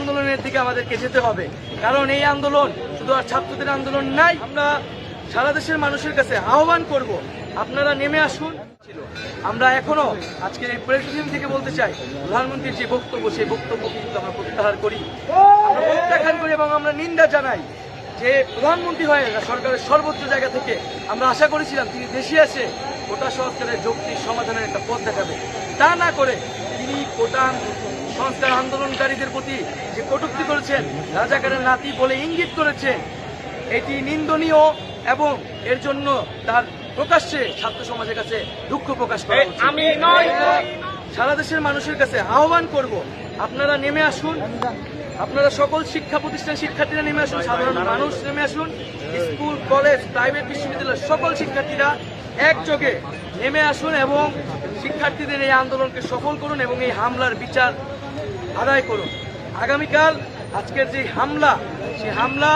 আন্দোলনের দিকে আমাদেরকে যেতে হবে। কারণ এই আন্দোলন শুধু আর ছাত্রদের আন্দোলন নাই, আমরা সারা দেশের মানুষের কাছে আহ্বান করব, আপনারা নেমে আসুন। আমরা এখনও আজকে এই প্রেসিডেন্ট থেকে বলতে চাই, প্রধানমন্ত্রীর যে বক্তব্য, সেই বক্তব্য কিন্তু আমরা প্রত্যাহার করি। প্রত্যাখ্যান করি এবং আমরা নিন্দা জানাই যে প্রধানমন্ত্রী হয়ে সরকারের সর্বোচ্চ জায়গা থেকে আমরা আশা করেছিলাম তিনি দেশে এসে কোটা সরকারের যৌক্তিক সমাধানের একটা পথ দেখাবে। তা না করে তিনি কোটা সংস্কার আন্দোলনকারীদের প্রতি যে কটুক্তি করেছেন রাজাকারের নাতি বলে ইঙ্গিত করেছেন এটি নিন্দনীয় এবং এর জন্য তার প্রকাশ্যে ছাত্র সমাজের কাছে দুঃখ প্রকাশ করা। আমি। সারা দেশের মানুষের কাছে আহ্বান করব আপনারা নেমে আসুন আপনারা সকল শিক্ষা প্রতিষ্ঠান শিক্ষার্থীরা নেমে আসুন সাধারণ মানুষ নেমে আসুন স্কুল কলেজ প্রাইভেট বিশ্ববিদ্যালয়ের সকল শিক্ষার্থীরা একযোগে নেমে আসুন এবং শিক্ষার্থীদের এই আন্দোলনকে সফল করুন এবং এই হামলার বিচার আদায় করুন। আগামীকাল আজকের যে হামলা, সেই হামলা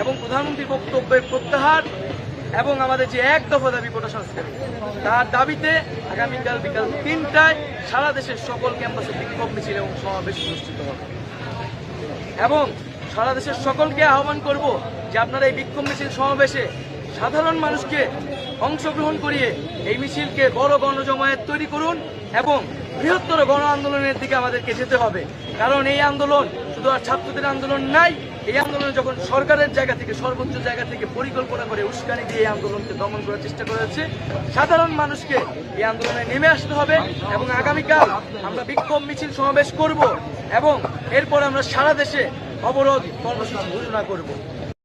এবং প্রধানমন্ত্রীর বক্তব্যের প্রত্যাহার এবং আমাদের যে এক দফা দাবি কোটা সংস্কার, তার দাবিতে আগামীকাল বিকাল তিনটায় সারা দেশের সকল ক্যাম্পাসে বিক্ষোভ মিছিল এবং সমাবেশ অনুষ্ঠিত হবে। এবং সারা দেশের সকলকে আহ্বান করব যে আপনারা এই বিক্ষোভ মিছিল সমাবেশে সাধারণ মানুষকে অংশগ্রহণ করিয়ে এই মিছিলকে বড় গণজমায়েত তৈরি করুন এবং বৃহত্তর গণ আন্দোলনের দিকে আমাদেরকে যেতে হবে। কারণ এই আন্দোলন শুধু আর ছাত্রদের আন্দোলন নাই, এই আন্দোলন যখন সরকারের জায়গা থেকে, সর্বোচ্চ জায়গা থেকে পরিকল্পনা করে উস্কানি দিয়ে এই আন্দোলনকে দমন করার চেষ্টা করা হচ্ছে সাধারণ মানুষকে এই আন্দোলনে নেমে আসতে হবে এবং আগামীকাল আমরা বিক্ষোভ মিছিল সমাবেশ করব এবং এরপর আমরা সারা দেশে অবরোধ কর্মসূচি ঘোষণা করব।